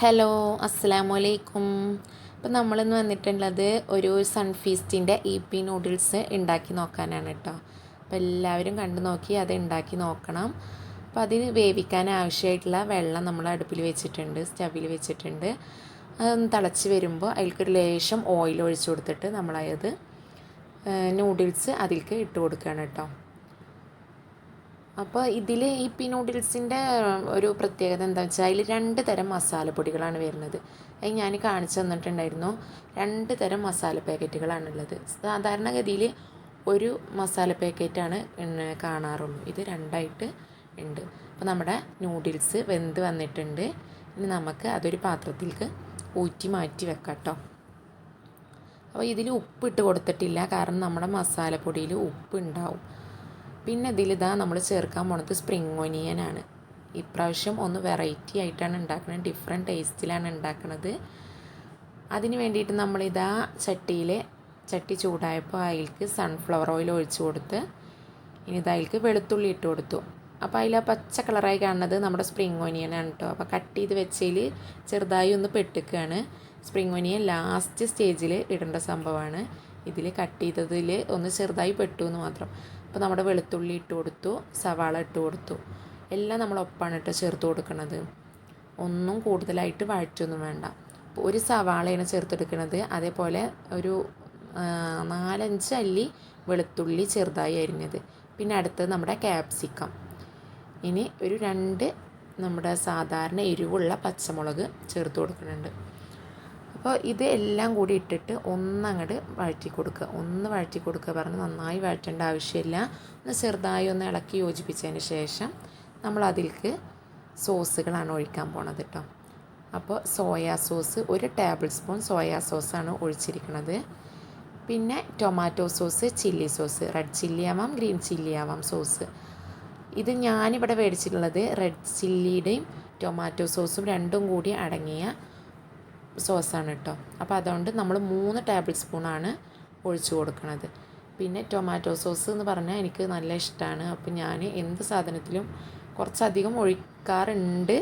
Hello അസ്സാം വലൈക്കും ഇപ്പം നമ്മളിന്ന് വന്നിട്ടുള്ളത് ഒരു സൺഫീസ്റ്റിന്റെ ഇ പി നൂഡിൽസ് ഉണ്ടാക്കി നോക്കാനാണ് കേട്ടോ അപ്പോൾ എല്ലാവരും കണ്ടു നോക്കി അത് ഉണ്ടാക്കി നോക്കണം. അപ്പോൾ അതിന് വേവിക്കാൻ ആവശ്യമായിട്ടുള്ള വെള്ളം നമ്മൾ അടുപ്പിൽ വെച്ചിട്ടുണ്ട് സ്റ്റവിൽ വെച്ചിട്ടുണ്ട്. അതൊന്ന് തിളച്ച് വരുമ്പോൾ അതിൽക്കൊരു ലേശം ഓയിൽ ഒഴിച്ചു കൊടുത്തിട്ട് നമ്മളത് നൂഡിൽസ് അതിലേക്ക് ഇട്ട് കൊടുക്കുകയാണ് കേട്ടോ അപ്പോൾ ഇതിൽ ഈ പി നൂഡിൽസിന്റെ ഒരു പ്രത്യേകത എന്താ വെച്ചാൽ അതിൽ രണ്ട് തരം മസാലപ്പൊടികളാണ് വരുന്നത്. അത് ഞാൻ കാണിച്ചു തന്നിട്ടുണ്ടായിരുന്നു. രണ്ട് തരം മസാല പാക്കറ്റുകളാണുള്ളത്. സാധാരണഗതിയിൽ ഒരു മസാല പാക്കറ്റാണ് കാണാറുള്ളൂ. ഇത് രണ്ടായിട്ട് ഉണ്ട്. അപ്പോൾ നമ്മുടെ നൂഡിൽസ് വെന്ത് വന്നിട്ടുണ്ട്. ഇനി നമുക്ക് അതൊരു പാത്രത്തിലേക്ക് ഊറ്റി മാറ്റി വെക്കാം കേട്ടോ അപ്പോൾ ഇതിൽ ഉപ്പ് ഇട്ട് കൊടുത്തിട്ടില്ല. കാരണം നമ്മുടെ മസാലപ്പൊടിയിൽ ഉപ്പ് ഉണ്ടാവും. പിന്നെ ഇതിലിതാ നമ്മൾ ചേർക്കാൻ പോണത് സ്പ്രിങ് ഒനിയനാണ് ഇപ്രാവശ്യം ഒന്ന് വെറൈറ്റി ആയിട്ടാണ് ഉണ്ടാക്കുന്നത് ഡിഫറെന്റ് ടേസ്റ്റിലാണ് ഉണ്ടാക്കുന്നത് അതിന് വേണ്ടിയിട്ട് നമ്മളിതാ ചട്ടിയിൽ ചട്ടി ചൂടായപ്പോൾ അതിലേക്ക് സൺഫ്ലവർ ഓയിൽ ഒഴിച്ചു കൊടുത്ത് ഇനി ഇത് അതിലേക്ക് വെളുത്തുള്ളി ഇട്ട് കൊടുത്തു. അപ്പോൾ അതിൽ ആ പച്ച കളറായി കാണുന്നത് നമ്മുടെ സ്പ്രിങ് ഒനിയനാണ് കേട്ടോ അപ്പോൾ കട്ട് ചെയ്ത് വെച്ചതിൽ ചെറുതായി ഒന്ന് പെട്ടിക്കുകയാണ് സ്പ്രിങ് ഒനിയൻ ലാസ്റ്റ് സ്റ്റേജിൽ ഇടേണ്ട സംഭവമാണ് ഇതിൽ കട്ട് ചെയ്തതിൽ ഒന്ന് ചെറുതായി പെട്ടു എന്ന് മാത്രം. അപ്പോൾ നമ്മുടെ വെളുത്തുള്ളി ഇട്ട് കൊടുത്തു സവാള ഇട്ട് കൊടുത്തു. എല്ലാം നമ്മൾ ഒപ്പാണ് ഇട്ട് ചേർത്ത് കൊടുക്കുന്നത് ഒന്നും കൂടുതലായിട്ട് വഴറ്റൊന്നും വേണ്ട. ഒരു സവാളയാണ് ചേർത്തെടുക്കുന്നത് അതേപോലെ ഒരു നാലഞ്ച് അല്ലി വെളുത്തുള്ളി ചെറുതായി അരിഞ്ഞത്. പിന്നെ അടുത്തത് നമ്മുടെ ക്യാപ്സിക്കം. ഇനി ഒരു രണ്ട് നമ്മുടെ സാധാരണ എരിവുള്ള പച്ചമുളക് ചേർത്ത് കൊടുക്കുന്നുണ്ട്. അപ്പോൾ ഇത് എല്ലാം കൂടി ഇട്ടിട്ട് ഒന്നങ്ങോട്ട് വഴറ്റി കൊടുക്കുക ഒന്ന് വഴറ്റി കൊടുക്കുക പറഞ്ഞ് നന്നായി വഴറ്റേണ്ട ആവശ്യമില്ല. ഒന്ന് ചെറുതായി ഒന്ന് ഇളക്കി യോജിപ്പിച്ചതിന് ശേഷം നമ്മൾ അതിലേക്ക് സോസുകളാണ് ഒഴിക്കാൻ പോണത് കേട്ടോ അപ്പോൾ സോയാ സോസ് ഒരു ടേബിൾ സ്പൂൺ സോയാ സോസാണ് ഒഴിച്ചിരിക്കുന്നത് പിന്നെ tomato sauce chilli sauce red chilli ആവാം ഗ്രീൻ ചില്ലി ആവാം സോസ്. ഇത് ഞാനിവിടെ മേടിച്ചിട്ടുള്ളത് റെഡ് ചില്ലിയുടെയും ടൊമാറ്റോ സോസും രണ്ടും കൂടി അടങ്ങിയ സോസാണ് കേട്ടോ. അപ്പോൾ അതുകൊണ്ട് നമ്മൾ മൂന്ന് ടേബിൾ സ്പൂണാണ് ഒഴിച്ചു കൊടുക്കുന്നത് പിന്നെ ടൊമാറ്റോ സോസ് എന്ന് പറഞ്ഞാൽ എനിക്ക് നല്ല ഇഷ്ടമാണ് അപ്പോൾ ഞാൻ എന്ത് സാധനത്തിലും കുറച്ചധികം ഒഴിക്കാറുണ്ട്.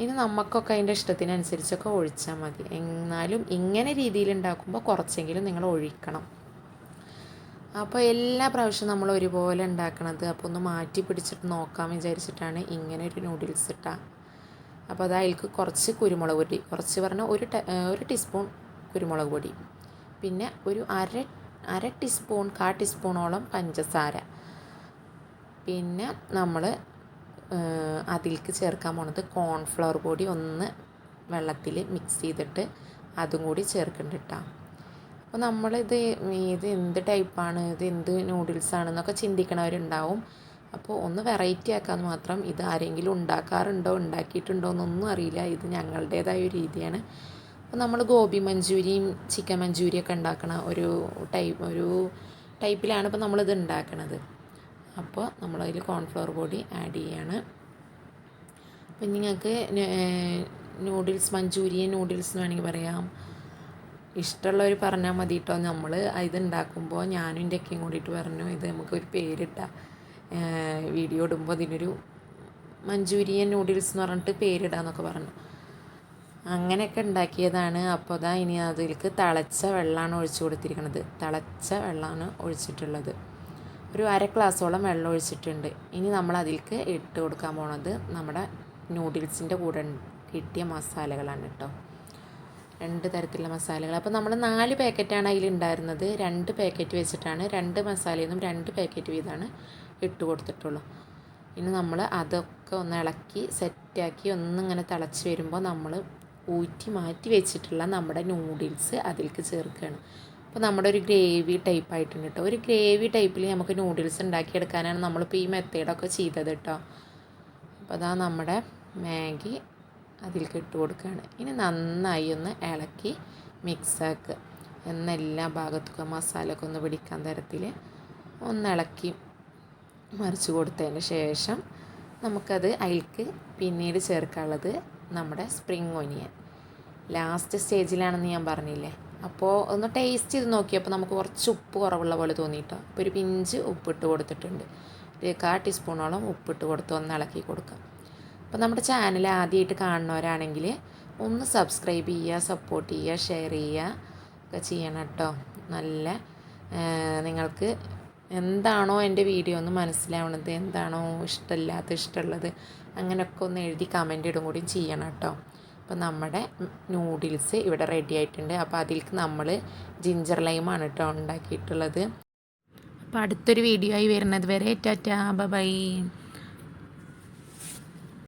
ഇനി നമുക്കൊക്കെ അതിന്റെ ഇഷ്ടത്തിനനുസരിച്ചൊക്കെ ഒഴിച്ചാൽ മതി. എന്നാലും ഇങ്ങനെ രീതിയിൽ ഉണ്ടാക്കുമ്പോൾ കുറച്ചെങ്കിലും നിങ്ങൾ ഒഴിക്കണം. അപ്പോൾ എല്ലാ പ്രാവശ്യവും നമ്മൾ ഒരുപോലെ ഉണ്ടാക്കണത് അപ്പോൾ ഒന്ന് മാറ്റി പിടിച്ചിട്ട് നോക്കാൻ വിചാരിച്ചിട്ടാണ് ഇങ്ങനെ ഒരു നൂഡിൽസ് ഇട്ടാൽ അപ്പോൾ അത് കുറച്ച് കുരുമുളക് പൊടി കുറച്ച് പറഞ്ഞാൽ ഒരു ഒരു ടീസ്പൂൺ കുരുമുളക് പൊടി. പിന്നെ ഒരു അര അര ടീസ്പൂൺ കാ ടീസ്പൂണോളം പഞ്ചസാര. പിന്നെ നമ്മൾ അതിലേക്ക് ചേർക്കാൻ പോണത് കോൺഫ്ലവർ പൊടി ഒന്ന് വെള്ളത്തിൽ മിക്സ് ചെയ്തിട്ട് അതും കൂടി ചേർക്കുന്നുണ്ട് കേട്ടോ അപ്പോൾ നമ്മളിത് ഇത് എന്ത് ടൈപ്പാണ് ഇത് എന്ത് നൂഡിൽസ് ആണെന്നൊക്കെ ചിന്തിക്കണവരുണ്ടാവും. അപ്പോൾ ഒന്ന് വെറൈറ്റി ആക്കാൻ മാത്രം ഇത് ആരെങ്കിലും ഉണ്ടാക്കാറുണ്ടോ ഉണ്ടാക്കിയിട്ടുണ്ടോ എന്നൊന്നും അറിയില്ല. ഇത് ഞങ്ങളുടേതായ ഒരു രീതിയാണ്. അപ്പോൾ നമ്മൾ ഗോബി മഞ്ചൂരിയും ചിക്കൻ മഞ്ചൂരിയൊക്കെ ഉണ്ടാക്കണ ഒരു ടൈപ്പ് ഒരു ടൈപ്പിലാണ് ഇപ്പോൾ നമ്മളിത് ഉണ്ടാക്കണത്. അപ്പോൾ നമ്മളതിൽ കോൺഫ്ലവർ പൊടി ആഡ് ചെയ്യാണ്. അപ്പോൾ നിങ്ങൾക്ക് നൂഡിൽസ് മഞ്ചൂരിയൻ നൂഡിൽസ് എന്ന് വേണമെങ്കിൽ പറയാം. ഇഷ്ടമുള്ളവർ പറഞ്ഞാൽ മതി കേട്ടോ നമ്മൾ ഇത് ഉണ്ടാക്കുമ്പോൾ ഞാനും എന്റെ കൂടിയിട്ട് പറഞ്ഞു. ഇത് നമുക്കൊരു പേരിട്ടാൽ വീഡിയോ ഇടുമ്പോൾ അതിനൊരു മഞ്ചൂരിയൻ നൂഡിൽസ് എന്ന് പറഞ്ഞിട്ട് പേരിടാന്നൊക്കെ പറഞ്ഞു. അങ്ങനെയൊക്കെ ഉണ്ടാക്കിയതാണ്. അപ്പോൾ അതാ ഇനി അതിലേക്ക് തിളച്ച വെള്ളമാണ് ഒഴിച്ചു കൊടുത്തിരിക്കുന്നത് തിളച്ച വെള്ളമാണ് ഒഴിച്ചിട്ടുള്ളത്. ഒരു അര ഗ്ലാസോളം വെള്ളം ഒഴിച്ചിട്ടുണ്ട്. ഇനി നമ്മൾ അതിലേക്ക് ഇട്ട് കൊടുക്കാൻ പോണത് നമ്മുടെ നൂഡിൽസിന്റെ കൂടെ കിട്ടിയ മസാലകളാണ് കേട്ടോ രണ്ട് തരത്തിലുള്ള മസാലകൾ. അപ്പോൾ നമ്മൾ നാല് പാക്കറ്റാണ് അതിൽ ഉണ്ടായിരുന്നത്. രണ്ട് പാക്കറ്റ് വെച്ചിട്ടാണ് രണ്ട് മസാലയിൽ നിന്നും രണ്ട് പാക്കറ്റ് വീതമാണ് ഇട്ട് കൊടുത്തിട്ടുള്ളൂ. ഇനി നമ്മൾ അതൊക്കെ ഒന്ന് ഇളക്കി സെറ്റാക്കി ഒന്നിങ്ങനെ തിളച്ച് വരുമ്പോൾ നമ്മൾ ഊറ്റി മാറ്റി വെച്ചിട്ടുള്ള നമ്മുടെ നൂഡിൽസ് അതിലേക്ക് ചേർക്കുകയാണ്. അപ്പോൾ നമ്മുടെ ഒരു ഗ്രേവി ടൈപ്പ് ആയിട്ടുണ്ട് കേട്ടോ. ഒരു ഗ്രേവി ടൈപ്പിൽ നമുക്ക് നൂഡിൽസ് ഉണ്ടാക്കിയെടുക്കാനാണ് നമ്മളിപ്പോൾ ഈ മെത്തേഡൊക്കെ ചെയ്തത് കേട്ടോ. അപ്പോൾ അതാ നമ്മുടെ മാഗി അതിലേക്ക് ഇട്ട് കൊടുക്കുകയാണ്. ഇനി നന്നായി ഒന്ന് ഇളക്കി മിക്സാക്കുക എന്നെല്ലാ ഭാഗത്തും മസാലയൊക്കെ ഒന്ന് പിടിക്കാൻ തരത്തിൽ ഒന്ന് ഇളക്കി മറിച്ച് കൊടുത്തതിന് ശേഷം നമുക്കത് അതിലേക്ക് പിന്നീട് ചേർക്കാനുള്ളത് നമ്മുടെ സ്പ്രിങ് ഒനിയൻ. ലാസ്റ്റ് സ്റ്റേജിലാണെന്ന് ഞാൻ പറഞ്ഞില്ലേ? അപ്പോൾ ഒന്ന് ടേസ്റ്റ് ചെയ്ത് നോക്കിയപ്പോൾ നമുക്ക് കുറച്ച് ഉപ്പ് കുറവുള്ള പോലെ തോന്നിയിട്ടോ. അപ്പോൾ ഒരു പിഞ്ച് ഉപ്പിട്ട് കൊടുത്തിട്ടുണ്ട്. ഒരു കാ ടീസ്പൂണോളം ഉപ്പിട്ട് കൊടുത്ത് ഒന്ന് ഇളക്കി കൊടുക്കാം. അപ്പോൾ നമ്മുടെ ചാനൽ ആദ്യമായിട്ട് കാണുന്നവരാണെങ്കിൽ ഒന്ന് സബ്സ്ക്രൈബ് ചെയ്യുക സപ്പോർട്ട് ചെയ്യുക ഷെയർ ചെയ്യുക ഒക്കെ ചെയ്യണം കേട്ടോ. നല്ല നിങ്ങൾക്ക് എന്താണോ എന്റെ വീഡിയോ ഒന്ന് മനസ്സിലാവണത് എന്താണോ ഇഷ്ടമില്ലാത്ത ഇഷ്ടമുള്ളത് അങ്ങനെയൊക്കെ ഒന്ന് എഴുതി കമന്റ് ഇടും കൂടി ചെയ്യണം കേട്ടോ. അപ്പോൾ നമ്മുടെ നൂഡിൽസ് ഇവിടെ റെഡി ആയിട്ടുണ്ട്. അപ്പോൾ അതിലേക്ക് നമ്മൾ ജിഞ്ചർ ലൈമാണ് കേട്ടോ ഉണ്ടാക്കിയിട്ടുള്ളത്. അപ്പോൾ അടുത്തൊരു വീഡിയോ ആയി വരുന്നത് വരെ ടാറ്റാ ബൈ.